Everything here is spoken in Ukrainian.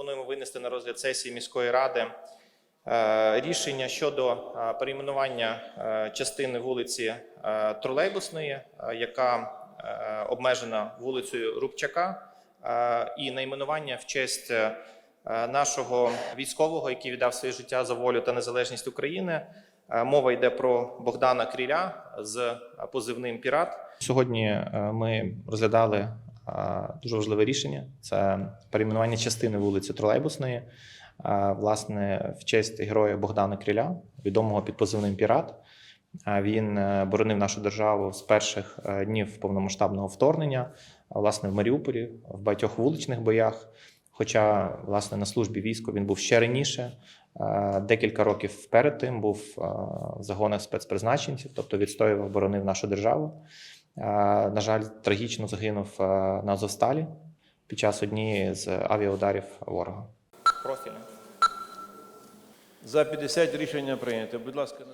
пропонуємо винести на розгляд сесії міської ради е, рішення щодо е, перейменування е, частини вулиці Тролейбусної, яка обмежена вулицею Рубчака, і найменування в честь нашого військового, який віддав своє життя за волю та незалежність України. Мова йде про Богдана Кріля з позивним Пірат. Сьогодні ми розглядали дуже важливе рішення: це перейменування частини вулиці Тролейбусної, власне, в честь героя Богдана Кріля, відомого під позивним Пірат. Він е, боронив нашу державу з перших е, днів повномасштабного вторгнення, власне, в Маріуполі, в багатьох вуличних боях. Хоча, власне, на службі війську він був ще раніше, е, декілька років перед тим був в загонах спецпризначенців, тобто відстоював, боронив нашу державу. На жаль, трагічно загинув е, на Азовсталі під час однієї з авіаударів ворога. Профільне. За 50 рішення прийнято. Будь ласка.